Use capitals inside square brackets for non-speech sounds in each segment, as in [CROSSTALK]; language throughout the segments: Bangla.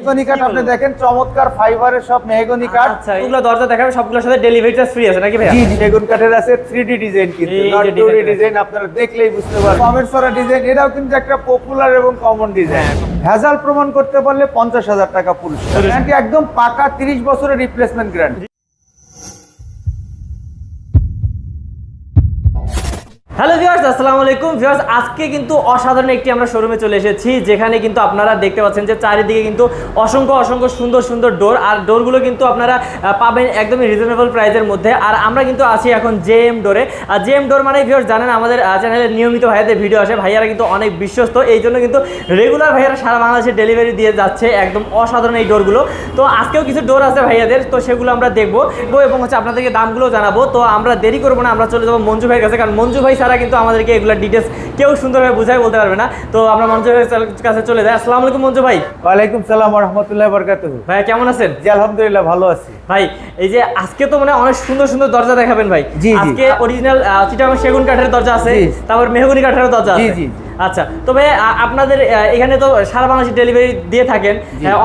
মেহগনি কাঠ আপনি দেখেন চমৎকার ফাইবারের সব মেহগনি কাঠ আচ্ছা এগুলো দরজা দেখাবে সবগুলোর সাথে ডেলিভারি চার্জ ফ্রি আছে নাকি জি কাঠের আছে ডিজাইন কিন্তু। নট টু ডিজাইন আপনারা দেখলেই বুঝতে পারবেন। ডিজাইন এটাও কিন্তু একটা পপুলার এবং কমন ডিজাইন ভেজাল প্রমাণ করতে পারলে পঞ্চাশ হাজার টাকা পুরস্কার গ্যারান্টি একদম পাকা তিরিশ বছরের রিপ্লেসমেন্ট গ্যারান্টি হ্যালো ভিউয়ার্স, আসসালামু আলাইকুম। ভিউয়ার্স, আজকে কিন্তু অসাধারণ একটি আমরা শোরুমে চলে এসেছি, যেখানে কিন্তু আপনারা দেখতে পাচ্ছেন যে চারিদিকে কিন্তু অসংখ্য অসংখ্য সুন্দর সুন্দর ডোর আর ডোরগুলো কিন্তু আপনারা পাবেন একদমই রিজনেবল প্রাইসের মধ্যে। আর আমরা কিন্তু আছি এখন জে এম ডোরে আর জেএম ডোর মানে ভিউয়ার্স, জানেন আমাদের চ্যানেলে নিয়মিত ভাইয়াদের ভিডিও আসে। ভাইয়ারা কিন্তু অনেক বিশ্বস্ত। এই জন্য কিন্তু রেগুলার ভাইয়ারা সারা বাংলাদেশে ডেলিভারি দিয়ে যাচ্ছে একদম অসাধারণ এই ডোরগুলো তো আজকেও কিছু ডোর আছে ভাইয়াদের, তো সেগুলো আমরা দেখব। এবং হচ্ছে আপনাদেরকে দামগুলো জানাব। তো আমরা দেরি করব না, আমরা চলে যাব মঞ্জু ভাইয়ের কাছে। কারণ মঞ্জু ভাই ছাড়া কিন্তু আমাদেরকে এগুলো ডিটেলস কেউ সুন্দরভাবে বুঝাই বলতে পারবে না। তো আমরা মঞ্জু ভাইয়ের কাছে চলে যাই। আসসালামু আলাইকুম মঞ্জু ভাই। ওয়ালাইকুম সালাম রহমতুল্লাহ বরকাতুহু ভাই কেমন আছেন? জি আলহামদুলিল্লাহ ভালো আছি। ভাই এই যে আজকে তো মানে অনেক সুন্দর সুন্দর দরজা দেখাবেন ভাই। আজকে অরিজিনাল চিটাগাং সেগুন কাঠের দরজা আছে তারপর মেহগনি কাঠের দরজা আছে। জি। আচ্ছা তবে আপনাদের এখানে তো সারা বাংলাদেশে ডেলিভারি দিয়ে থাকেন।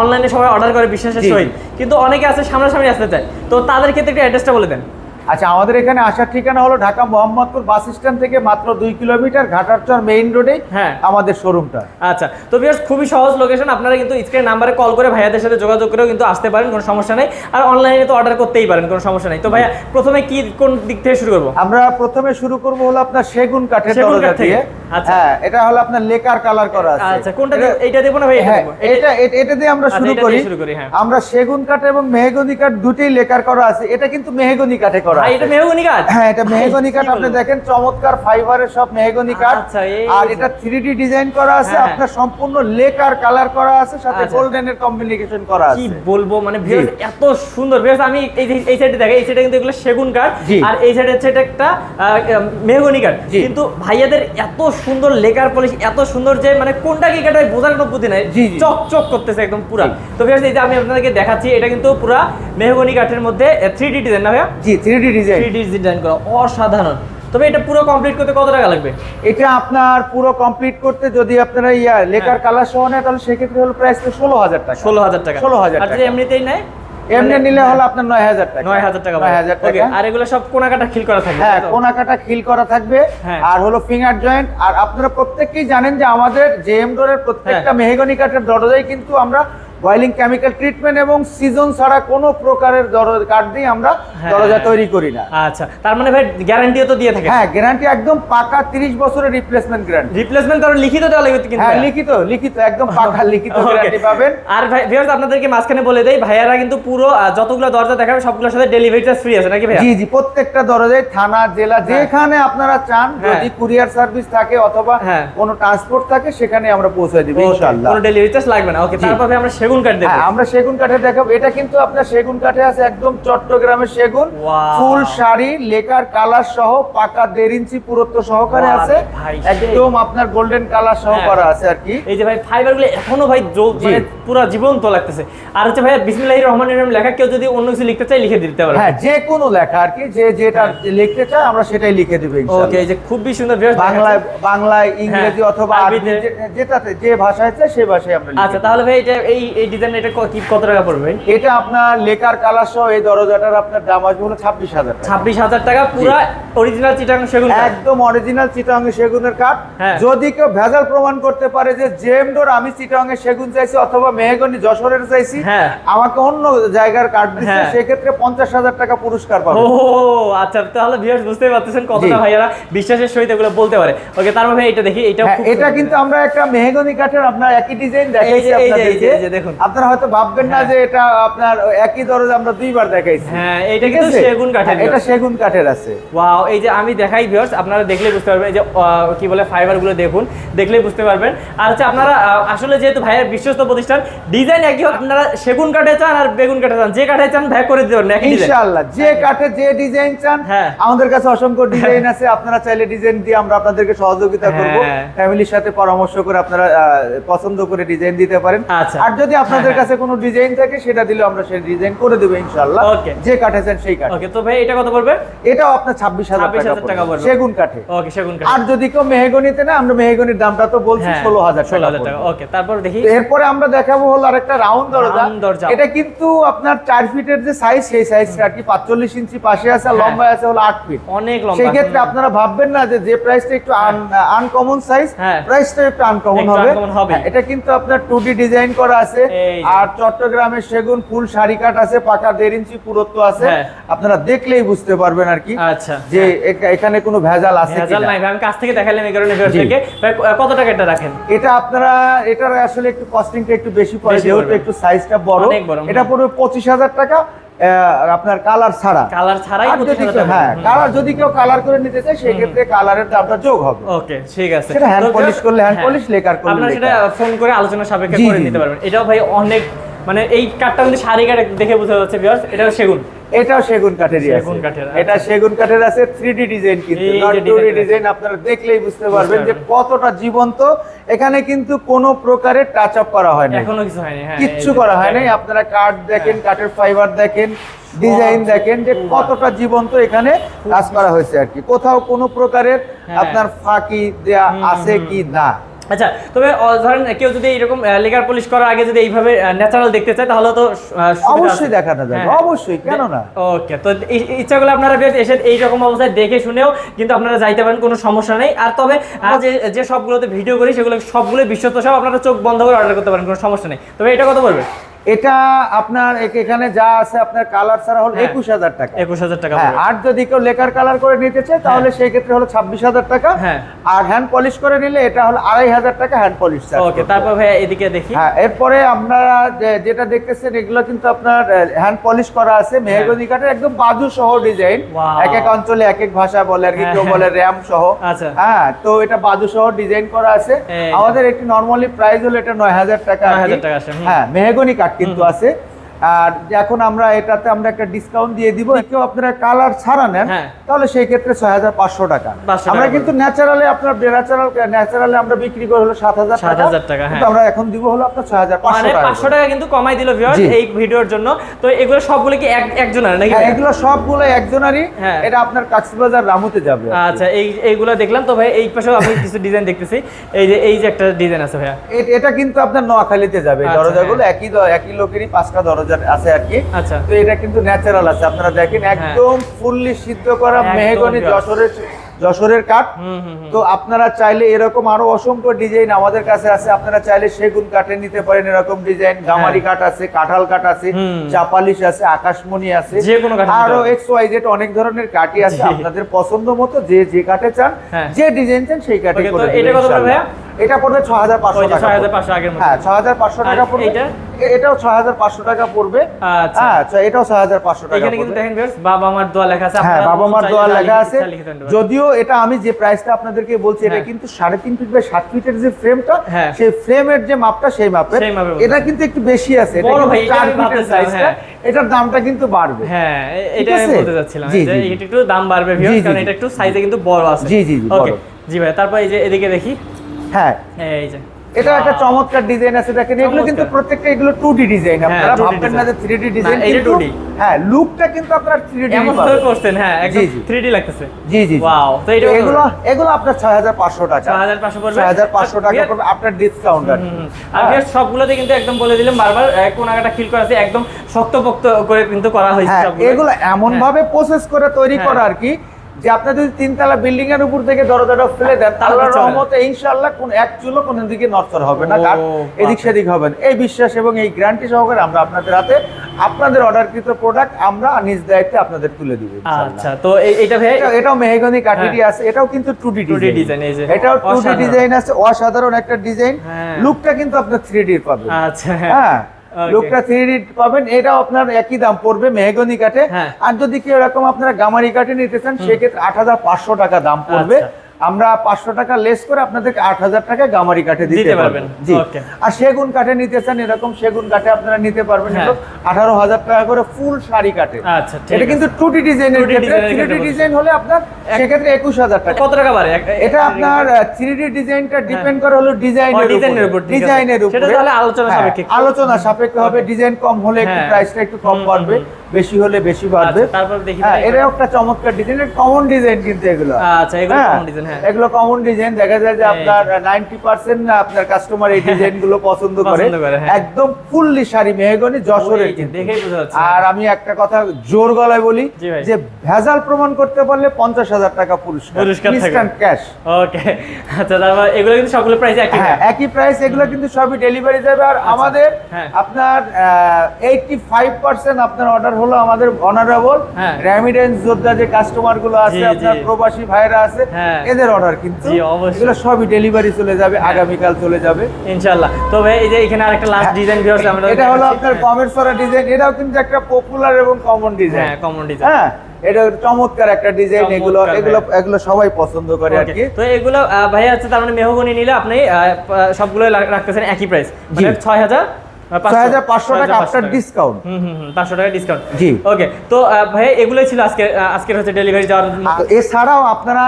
অনলাইনে সবাই অর্ডার করে বিশ্বাসের সহিত। কিন্তু অনেকে আছে সামনাসামনি আসতে চায়। তো তাদের ক্ষেত্রে একটু অ্যাড্রেসটা বলে দেন। আচ্ছা আমাদের এখানে আসার ঠিকানা হলো ঢাকা মোহাম্মদপুর বাস স্ট্যান্ড থেকে মাত্র দুই কিলোমিটার ঘাটারচর মেইন রোডে হ্যাঁ। আমাদের শোরুমটা। আচ্ছা তো ভিউয়ার্স খুবই সহজ লোকেশন আপনারা কিন্তু স্ক্রিন নাম্বারে কল করে ভাইয়াদের সাথে যোগাযোগ করেও কিন্তু আসতে পারেন কোনো সমস্যা নেই। আর অনলাইনে তো অর্ডার করতেই পারেন কোনো সমস্যা নেই। তো ভাইয়া প্রথমে কি কোন দিক থেকে শুরু করব? আমরা প্রথমে শুরু করব হলো আপনার সেগুন কাঠের দরজা কাঠ থেকে? দিয়ে। আচ্ছা। হ্যাঁ এটা হলো আপনার লেকার কালার করা আছে। আচ্ছা কোনটা এইটা দেবো না ভাই এটা হ্যাঁ এটা এটা- এটা দিয়ে আমরা আচ্ছা, শুরু করি। শুরু করি, হ্যাঁ। আমরা সেগুন কাঠ এবং মেহগনি কাঠ দুটেই লেকার করা আছে। এটা কিন্তু মেহগনি কাঠে করা ভাই এটা মেহগনি কাঠ? হ্যাঁ এটা মেহগনি কাঠ। আপনি দেখেন চমৎকার ফাইবারের সব মেহগনি কাঠ। আর এটা থ্রি ডিজাইন করা আছে। আপনার সম্পূর্ণ লেকার কালার করা আছে সাথে। গোল্ডেনের কম্বিনেশন করা কি বলব মানে ভিউয়ার্স এত সুন্দর। ভিউয়ার্স আমি এই এই সাইডে দেখে এই সাইডে কিন্তু এগুলো সেগুন কাঠ। আর এই সাইডে হচ্ছে এটা একটা মেহগনি কাঠ। কিন্তু ভাইয়াদের এত সুন্দর লেকার পলিশ এত সুন্দর যে মানে কোনটা কি কাটা বোঝার কোনো বুদ্ধি নাই। চক চক করতেছে একদম পুরা। তো ভিউয়ার্স এই যে আমি আপনাদেরকে দেখাচ্ছি এটা কিন্তু পুরা মেহগনি কাঠের মধ্যে থ্রি ডি ডিজাইন না ভাইয়া? জি three D design three design করা অসাধারণ। তবে এটা পুরো কমপ্লিট করতে কত টাকা লাগবে? এটা আপনার পুরো কমপ্লিট করতে যদি আপনারা ইয়া লেকার কালার সহ নেয় তাহলে সেক্ষেত্রে হলো প্রাইস ষোলো হাজার টাকা। ষোলো হাজার টাকা। 16,000 আর যদি টাকা। এমনিতেই নেয়? এমনি নিলে হলো আপনার নয় হাজার টাকা। নয় হাজার টাকা নয় হাজার টাকা। আর এগুলো সব কোনাকাটা খিল করা থাকবে হ্যাঁ কোনাকাটা খিল করা থাকবে। হ্যাঁ। আর হলো ফিঙ্গার জয়েন্ট আর আপনারা প্রত্যেককেই জানেন যে আমাদের জেএম ডোরের প্রত্যেকটা হ্যাঁ। মেহগনি কাঠের দরজায় কিন্তু আমরা ওয়েলিং কেমিক্যাল ট্রিটমেন্ট এবং সিজন ছাড়া কোনো প্রকারের দরজা কাঠ দিয়ে আমরা হ্যাঁ। দরজা তৈরি করি না। আচ্ছা তার মানে ভাই গ্যারান্টিও তো দিয়ে থাকে। হ্যাঁ গ্যারান্টি একদম পাকা 30 বছরের রিপ্লেসমেন্ট গ্যারান্টি রিপ্লেসমেন্ট কারণ লিখিত দেওয়া লাগবে কিন্তু হ্যাঁ লিখিত লিখিত একদম [LAUGHS] পাকা লিখিত গ্যারান্টি পাবেন। আর ভাই ভিউয়ার্স আপনাদেরকে মাঝখানে বলে দেই ভাইয়ারা কিন্তু পুরো যতগুলো দরজা দেখাবে সবগুলোর সাথে ডেলিভারি চার্জ ফ্রি আছে নাকি ভাইয়া? জি জি প্রত্যেকটা দরজায় থানা জেলা যেখানে আপনারা চান হ্যাঁ। যদি কুরিয়ার সার্ভিস থাকে অথবা হ্যাঁ। কোনো ট্রান্সপোর্ট থাকে সেখানে আমরা পৌঁছে দিব ইনশাআল্লাহ। কোনো ডেলিভারি চার্জ লাগবে না। ওকে। তারপর ভাই আমরা সেগুন কাঠ দেবো। হ্যাঁ আমরা সেগুন কাঠে দেখাবো। এটা কিন্তু আপনার সেগুন কাঠে আছে একদম চট্টগ্রামের সেগুন। ফুল শাড়ি লেকার কালার সহ পাকা দেড় ইঞ্চি পুরুত্ব সহকারে আছে। একদম আপনার গোল্ডেন কালার সহ হ্যাঁ। করা আছে আর কি। এই যে ভাই ফাইবারগুলো এখনও ভাই। মানে পুরো জীবন্ত লাগতেছে। আর হচ্ছে ভাই বিসমিল্লাহির রহমানির রহিম লেখা কেউ যদি অন্য কিছু লিখতে চায় লিখে দিতে পারে। হ্যাঁ যে কোনো লেখা আর কি যে যেটা লিখতে চায় আমরা সেটাই লিখে দেবো ওকে এই যে খুবই সুন্দর বাংলায় বাংলায় ইংরেজি হ্যাঁ, অথবা আরবিতে। যেটাতে যে ভাষায় চায় সেই ভাষায় আমরা আচ্ছা তাহলে ভাই এটা এই এই ডিজাইন এটা কত টাকা পড়বে? এটা আপনার লেকার কালার সহ এই দরজাটার আপনার দাম আসবে হলো ছাব্বিশ হাজার ছাব্বিশ হাজার টাকা পুরা অরিজিনাল চিটাগাং সেগুন একদম অরিজিনাল চিটাঙ্গে সেগুনের কাঠ। হ্যাঁ। যদি কেউ ভেজাল প্রমাণ করতে পারে যে জেম ডোর আমি চিটাঙ্গে সেগুন চাইছি অথবা মেহগনি যশোরের চাইছি হ্যাঁ। আমাকে অন্য জায়গার কাঠ দিচ্ছে হ্যাঁ। সেক্ষেত্রে পঞ্চাশ হাজার টাকা পুরস্কার পাবে। ও আচ্ছা তাহলে ভিউয়ার্স বুঝতেই পারতেছেন কতটা। ভাইয়ারা বিশ্বাসের সহিত এগুলো বলতে পারে। ওকে তার মানে ভাই এটা দেখি এটা এটা কিন্তু আমরা একটা মেহগনি কাঠের আপনার একই ডিজাইন দেখাইছি আপনাদেরকে। দেখুন। আপনারা হয়তো ভাববেন না যে এটা আপনার একই দরজা আমরা দুইবার দেখাইছি। হ্যাঁ ঠিক কিন্তু সেগুন কাঠের হ্যাঁ, এটা সেগুন কাঠের আছে। ওয়াও এই যে আমি দেখাই ভিউয়ার্স আপনারা দেখলেই বুঝতে পারবেন যে কি বলে ফাইবারগুলো দেখুন দেখলেই বুঝতে পারবেন। আর হচ্ছে আপনারা আসলে যেহেতু ভাইয়ের বিশ্বস্ত প্রতিষ্ঠান ডিজাইন একই আপনারা সেগুন কাঠে চান আর বেগুন কাঠে চান। যে কাঠে চান ভাই করে দিতে ইনশাআল্লাহ যে কাঠে যে ডিজাইন চান হ্যাঁ। আমাদের কাছে অসংখ্য ডিজাইন আছে। আপনারা চাইলে ডিজাইন দিয়ে আমরা আপনাদেরকে সহযোগিতা করব। হ্যাঁ। ফ্যামিলির সাথে পরামর্শ করে আপনারা পছন্দ করে ডিজাইন দিতে পারেন। আচ্ছা। আর যদি যদি আপনাদের হ্যাঁ, কাছে কোনো ডিজাইন থাকে সেটা দিলে আমরা সেই ডিজাইন করে দেবো ইনশাল্লাহ যে কাঠে চান সেই কাঠ। ওকে তো ভাই এটা কত পড়বে? এটাও আপনার ছাব্বিশ হাজার 26,000 টাকা পড়বে। সেগুন কাঠে। ওকে সেগুন কাঠ। আর যদি কেউ মেহগনিতে না আমরা মেহগনির দামটা তো বলছি হ্যাঁ, ষোলো হাজার ষোলো টাকা হাজার টাকা। ওকে তারপর দেখি। এরপরে আমরা দেখাবো হলো আরেকটা রাউন্ড দরজা। এটা কিন্তু আপনার চার ফিটের যে সাইজ সেই সাইজটা আর কি পাঁচচল্লিশ ইঞ্চি পাশে আছে আর হ্যাঁ। লম্বায় আছে হলো আট ফিট। অনেক লম্বা। সেই ক্ষেত্রে আপনারা ভাববেন না যে যে প্রাইসটা একটু আনকমন সাইজ হ্যাঁ। প্রাইসটা একটু আনকমন হবে। হ্যাঁ, এটা কিন্তু আপনার টু ডিজাইন করা আছে। আর চট্টগ্রামের সেগুন ফুল শাড়ি কাঠ আছে পাকা দেড় ইঞ্চি পুরত্ব আছে। হ্যাঁ। আপনারা দেখলেই বুঝতে পারবেন আর কি আচ্ছা যে এখানে কোনো ভেজাল আছে ভেজাল কিনা। নাই আমি কাছ থেকে দেখালাম এই কারণে থেকে কত টাকা এটা রাখেন? এটা আপনারা এটার আসলে একটু কস্টিংটা একটু বেশি পড়ে যেহেতু। একটু সাইজটা বড়। এটা পড়বে পঁচিশ হাজার টাকা। আপনার কালার ছাড়া। কালার ছাড়াই যদি হ্যাঁ কালার যদি কেউ কালার করে নিতে চায় সেই ক্ষেত্রে কালারের দামটা যোগ হবে। ওকে ঠিক আছে। সেটা হ্যান্ড পলিশ করলে হ্যান্ড পলিশ লেকার করলে আপনারা সেটা ফোন করে আলোচনা সাপেক্ষে করে নিতে। পারবেন। এটাও ভাই অনেক মানে এই কাঠটা কিন্তু শাড়ি কাঠ দেখে বোঝা যাচ্ছে ভিউয়ার্স এটা সেগুন। এটাও সেগুন কাঠেরই সেগুন কাঠের, এটা আচ্ছা। সেগুন কাঠের আছে থ্রি ডি ডিজাইন কিন্তু নট যে টু ডি design ডিজাইন আপনারা দেখলেই বুঝতে পারবেন যে কতটা জীবন্ত। এখানে কিন্তু কোনো প্রকারের টাচ আপ করা হয় না এখনও কিছু হয়নি হ্যাঁ কিচ্ছু করা হয় নাই আপনারা কাঠ দেখেন কাঠের ফাইবার দেখেন ডিজাইন দেখেন যে কতটা জীবন্ত এখানে কাজ করা হয়েছে আর কি। কোথাও কোনো প্রকারের হ্যাঁ। আপনার ফাঁকি দেয়া আছে কি না? আচ্ছা তবে ধরেন কেউ যদি এরকম লেগার পলিশ করার আগে যদি এইভাবে ন্যাচারাল দেখতে চায় তাহলে তো অবশ্যই। দেখানো যাবে হ্যাঁ। অবশ্যই কেন না ওকে তো ইচ্ছা করলে আপনারা বেশ এসে এইরকম অবস্থায় দেখে শুনেও কিন্তু আপনারা যাইতে পারেন কোনো সমস্যা নেই আর তবে যে যে সবগুলোতে ভিডিও করি সেগুলো সবগুলো বিশ্বস্ত সব আপনারা চোখ বন্ধ করে অর্ডার করতে পারেন কোনো সমস্যা নেই তবে এটা কত পড়বে এটা আপনার এখানে যা আছে আপনার কালার ছাড়া হলো হ্যাঁ। একুশ হাজার টাকা একুশ হাজার টাকা হ্যাঁ আর যদি কেউ লেকার কালার করে নিতে চায় তাহলে সেই ক্ষেত্রে হলো ছাব্বিশ হাজার টাকা হ্যাঁ। আর হ্যান্ড পলিশ করে নিলে এটা হলো আড়াই হাজার টাকা হ্যান্ড পলিশ ওকে তারপর ভাইয়া এদিকে দেখি হ্যাঁ এরপরে আপনারা যেটা দেখতেছেন এগুলো কিন্তু আপনার হ্যান্ড পলিশ করা আছে মেহগনি কাঠের একদম বাজু সহ ডিজাইন. এক এক অঞ্চলে এক এক ভাষা বলে আর কি হ্যাঁ, কেউ হ্যাঁ। বলে র্যাম সহ আচ্ছা। হ্যাঁ তো এটা বাজু সহ ডিজাইন করা আছে আমাদের একটি নরমালি প্রাইস হলো এটা নয় হাজার টাকা আর কি। 9,000 টাকা হ্যাঁ মেহগনি কাঠ কিন্তু আছে আর এখন আমরা এটাতে আমরা একটা ডিসকাউন্ট দিয়ে দিব। কেউ আপনারা কালার ছাড়া নেন হ্যাঁ। তাহলে সেই ক্ষেত্রে ছয় হাজার পাঁচশো টাকা আমরা কিন্তু ন্যাচারালি আপনার ন্যাচারাল ন্যাচারালি আমরা বিক্রি করে হলো সাত হাজার 7,000 টাকা, কিন্তু হ্যাঁ। আমরা এখন দিব হলো আপনার ছয় হাজার পাঁচশো মানে টাকা। পাঁচশো টাকা কিন্তু কমাই দিল ভিউয়ার্স জি। এই ভিডিওর জন্য। তো এগুলো সবগুলো কি এক একজনের নাকি হ্যাঁ, এগুলো সবগুলো একজনারই। এটা আপনার কাকসবাজার রামুতে যাবে আচ্ছা এই এইগুলো দেখলাম। তো ভাই এই পাশেও আমি কিছু ডিজাইন দেখতেছি। এই যে এই যে একটা ডিজাইন আছে ভাইয়া। এটা কিন্তু আপনার নোয়াখালীতে যাবে। আচ্ছা, দরজাগুলো একই একই লোকেরই পাঁচটা দরজা আছে আর কি। আচ্ছা। তো এটা কিন্তু ন্যাচারাল আছে। আপনারা দেখেন একদম ফুললি সিদ্ধ করা মেহগনি যশোরের যশোরের কাঠ। তো আপনারা চাইলে এরকম আরও অসংখ্য ডিজাইন আমাদের কাছে আছে। আপনারা চাইলে সেগুন কাঠে নিতে পারেন এরকম ডিজাইন গামারি কাঠ আছে কাঁঠাল কাঠ আছে হ্যাঁ। চাপালিশ আছে আকাশমণি আছে। আরও এক্স ওয়াই জেড অনেক ধরনের কাঠই আছে। আপনাদের পছন্দ মতো যে যে কাঠে চান হ্যাঁ। যে ডিজাইন চান সেই কাঠে এটা পড়বে ইনশাআল্লাহ। এটা পড়বে ছ হাজার পাঁচশো টাকা 6500 আগের হ্যাঁ ছ হাজার পাঁচশো টাকা পড়বে। এটাও ছ হাজার পাঁচশো টাকা পড়বে। আচ্ছা। হ্যাঁ এটাও ছ হাজার পাঁচশো টাকা এখানে কিন্তু দেখেন বাবা মার দোয়া লেখা আছে। হ্যাঁ বাবা মার দোয়া লেখা আছে। যদিও এটা আমি যে প্রাইসটা আপনাদেরকে বলছি এটা হ্যাঁ। কিন্তু সাড়ে তিন ফিট বাই সাত ফিটের যে ফ্রেমটা হ্যাঁ। সেই ফ্রেমের যে মাপটা সেই মাপের। এটা কিন্তু একটু বেশি আছে। চার ফিটের সাইজটা হ্যাঁ। এটার দামটা কিন্তু বাড়বে। হ্যাঁ এটা আমি বলতে চাচ্ছিলাম। এটা একটু দাম বাড়বে কারণ এটা একটু সাইজে কিন্তু বড় আছে। জি, জি, জি, ওকে জি ভাই তারপর এই যে এদিকে দেখি। হ্যাঁ। এই যে। এটা একটা চমৎকার ডিজাইন আছে। দেখেন এগুলো কিন্তু প্রত্যেকটা এগুলো টু ডি ডিজাইন হ্যাঁ, আপনারা 2D ভাববেন না যে থ্রি ডি ডিজাইন না, এটা 2D হ্যাঁ লুকটা কিন্তু আপনার থ্রি ডি এমন ভাবে করছেন হ্যাঁ একদম জি, জি। 3D লাগতেছে। জি জি Wow, তো এটা এগুলো এগুলো আপনার ছয় হাজার পাঁচশো টাকা। 6500 পড়বে? ছয় হাজার পাঁচশো টাকা পড়বে আপনার ডিসকাউন্ট আর আর সবগুলোতে কিন্তু একদম বলে দিলাম বারবার আহ, কোনাকাটা খিল করা আছে একম শক্তপোক্ত করে কিন্তু করা হয়েছে হ্যাঁ সবগুলো। এগুলো এমন ভাবে প্রসেস করে তৈরি হ্যাঁ। করা আর কি যে আপনি যদি তিনতলা বিল্ডিং এর উপর থেকে দরজাটা ফেলে দেন তাহলে রহমতে ইনশাআল্লাহ কোন এক চুলো কোন দিকে নড়চড় হবে না। কারণ এদিক সেদিক হবে না। এই বিশ্বাস এবং এই গ্যারান্টি সহকারে আমরা আপনাদের হাতে আপনাদের অর্ডারকৃত প্রোডাক্ট আমরা নিজ দায়িত্বে আপনাদের তুলে দিব আচ্ছা তো এই- এইটা ভাই এটা- এটাও মেহগনি কাঠেরই আছে। এটাও কিন্তু টু ডি 2D ডিজাইন, এই যে। এটাও টু ডি অসাধারণ। ডিজাইন আছে অসাধারণ একটা ডিজাইন হ্যাঁ। লুকটা কিন্তু আপনার থ্রি ডি পাবেন। আচ্ছা হ্যাঁ। Okay. লুকটা থ্রি পাবেন এটাও আপনার একই দাম পড়বে মেহগনি কাঠে হ্যাঁ। আর যদি কেউ এরকম আপনারা গামারি কাঠে নিতে চান সেক্ষেত্রে আট হাজার পাঁচশো টাকা দাম পড়বে আচ্ছা। আমরা পাঁচশো টাকা লেস করে আপনাদেরকে আট হাজার টাকা গামারি কাঠে দিতে পারবেন। জি। আর সেগুন কাঠে নিতে চান এরকম সেগুন কাঠে আপনারা নিতে পারবেন। হ্যাঁ। আঠারো হাজার টাকা করে ফুল শাড়ি কাঠে। আচ্ছা, এটা কিন্তু টুটি ডিজাইনের 2D ক্ষেত্রে ডিজাইনের থ্রি ডিজাইন হলে আপনার সেক্ষেত্রে একুশ হাজার টাকা। কত টাকা বাড়ে? এটা আপনার থ্রি ডিজাইনটা ডিপেন্ড করে হলো ডিজাইনের উপর। ডিজাইনের উপর তাহলে আলোচনা সাপেক্ষে। আলোচনা সাপেক্ষে হবে। ডিজাইন কম হলে একটু হ্যাঁ। প্রাইসটা একটু কম বাড়বে। বেশি হলে বেশি বাড়বে। আচ্ছা, তারপর দেখি হ্যাঁ এটা একটা চমৎকার ডিজাইন কমন ডিজাইন কিন্তু এগুলো। আচ্ছা, এগুলো design, হ্যাঁ। এগুলো কমন ডিজাইন দেখা যায় যে আপনার নাইনটি পার্সেন্ট আপনার কাস্টমার এই ডিজাইনগুলো পছন্দ করে। হ্যাঁ। একদম ফুললি শাড়ি মেহগনি যশোরের কিন্তু। আর আমি একটা কথা জোর গলায় বলি যে ভেজাল প্রমাণ করতে পারলে পঞ্চাশ হাজার টাকা পুরস্কার। Instant cash okay. আচ্ছা তারপর এগুলো কিন্তু সবগুলো প্রাইস একই হ্যাঁ একই প্রাইস এগুলো কিন্তু সবই ডেলিভারি যাবে। আর আমাদের হ্যাঁ। আপনার এইটটি ফাইভ পার্সেন্ট আপনার অর্ডার হলো আমাদের অনারেবল হ্যাঁ। রেমিডেন্স যোদ্ধা যে কাস্টমারগুলো আছে আপনার প্রবাসী ভাইরা আছে হ্যাঁ। এদের অর্ডার কিন্তু জি, অবশ্যই। এগুলো সবই ডেলিভারি চলে যাবে আগামীকাল চলে যাবে। ইনশাআল্লাহ। তবে এই যে এখানে আরেকটা লাস্ট ডিজাইন ভিউয়ার্স আমরা এটা হলো আপনার কমের সরা ডিজাইন এটাও কিন্তু একটা পপুলার এবং কমন ডিজাইন হ্যাঁ কমন ডিজাইন হ্যাঁ এটা চমৎকার একটা ডিজাইন এগুলো এগুলো এগুলো সবাই পছন্দ করে আর কি। তো এগুলো আহ, ভাইয়া হচ্ছে তার মানে মেহগনি নিলে আপনি আহ, সবগুলো লা- রাখতেছেন একই প্রাইস মানে জি। ছয় হাজার ছয় হাজার পাঁচশো টাকা আফটার ডিসকাউন্ট হুম হুম হুম পাঁচশো টাকা ডিসকাউন্ট জি। ওকে তো আহ, ভাইয়া ছিল আজকে আজকের হচ্ছে ডেলিভারি যাওয়ার এছাড়াও আপনারা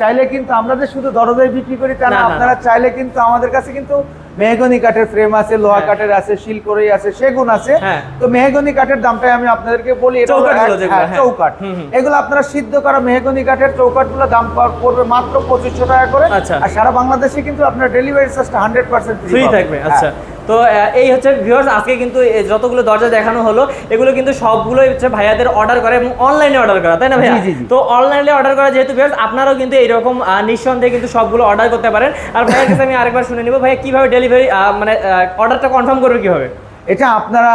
চাইলে কিন্তু আমরা যে শুধু দরজায় বিক্রি করি তা হ্যাঁ। না, না না, আপনারা চাইলে কিন্তু আমাদের কাছে কিন্তু মেহগনি কাঠের ফ্রেম আছে লোহা হ্যাঁ। কাঠের আছে শিলকড়ই আছে সেগুন আছে হ্যাঁ। তো মেহগনি কাঠের দামটাই আমি আপনাদেরকে বলি হ্যাঁ, হ্যাঁ। চৌকাঠ হুম। এগুলো আপনারা সিদ্ধ করা মেহগনি কাঠের চৌকাঠগুলো দাম পড়বে মাত্র পঁচিশশো টাকা করে আচ্ছা। আর সারা বাংলাদেশে কিন্তু আপনার ডেলিভারি চার্জটা হান্ড্রেড পার্সেন্ট ফ্রি থাকবে আচ্ছা তো এই হচ্ছে ভিউয়ার্স আজকে কিন্তু যতগুলো দরজা দেখানো হলো এগুলো কিন্তু সবগুলোই হচ্ছে ভাইয়াদের অর্ডার করে এবং অনলাইনে অর্ডার করা তাই না ভাইয়া জি। তো অনলাইনে অর্ডার করা যেহেতু ভিউয়ার্স আপনারাও কিন্তু এইরকম নিঃসন্দেহে কিন্তু সবগুলো অর্ডার করতে পারেন আর ভাইয়ের কাছে আমি আরেকবার শুনে নিব ভাইয়া কীভাবে ডেলিভারি মানে অর্ডারটা কনফার্ম করবে কীভাবে এটা আপনারা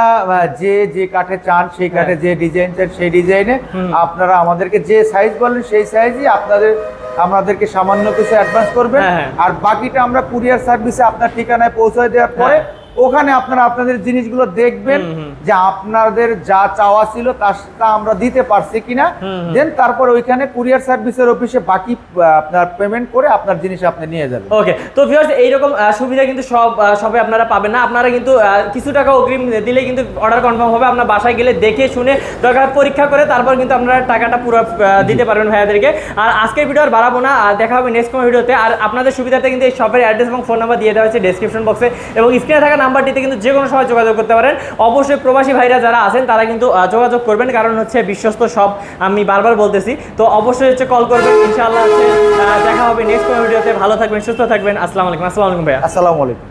যে যে কাঠে চান সেই কাঠে যে ডিজাইন চান সেই ডিজাইনে আপনারা আমাদেরকে যে সাইজ বলেন সেই সাইজই আপনাদের আমাদেরকে সামান্য কিছু অ্যাডভান্স করবেন হ্যাঁ, হ্যাঁ। আর বাকিটা আমরা কুরিয়ার সার্ভিসে আপনার ঠিকানায় পৌঁছে দেওয়ার পরে হ্যাঁ। ওখানে আপনারা আপনাদের জিনিসগুলো দেখবেন। যে আপনাদের যা চাওয়া ছিল তা- আমরা দিতে পারছি কিনা। দেন তারপর ওইখানে কুরিয়ার সার্ভিসের অফিসে বাকি আপনার পেমেন্ট করে আপনার জিনিস আপনি নিয়ে যাবেন। ওকে তো ভিউয়ার্স এইরকম সুবিধা কিন্তু সব সবে আপনারা পাবেন না। আপনারা কিন্তু কিছু টাকা অগ্রিম দিলে কিন্তু অর্ডার কনফার্ম হবে। আপনার বাসায় গেলে দেখে শুনে দরকার পরীক্ষা করে তারপর কিন্তু আপনারা টাকাটা পুরো দিতে পারবেন ভাইয়াদেরকে। আর আজকের ভিডিও আর বাড়াবো না। দেখা হবে নেক্সট কোনো ভিডিওতে আর আপনাদের সুবিধাতে কিন্তু এই শপের অ্যাড্রেস এবং ফোন নাম্বার দিয়ে দেওয়া হয়েছে ডেসক্রিপশন বক্সে এবং স্ক্রিনে থাকা নাম্বারটিতে কিন্তু যে কোনো সময় যোগাযোগ করতে পারেন। অবশ্যই প্রবাসী ভাইরা যারা আছেন, তারা কিন্তু যোগাযোগ করবেন। কারণ হচ্ছে বিশ্বস্ত সব আমি বারবার বলতেছি। তো অবশ্যই হচ্ছে কল করবেন। ইনশাআল্লাহ হচ্ছে দেখা হবে নেক্সট ভিডিওতে ভালো থাকবেন, সুস্থ থাকবেন। আসসালামু আলাইকুম। আসসালামু আলাইকুম ভাইয়া। আসসালামু আলাইকুম।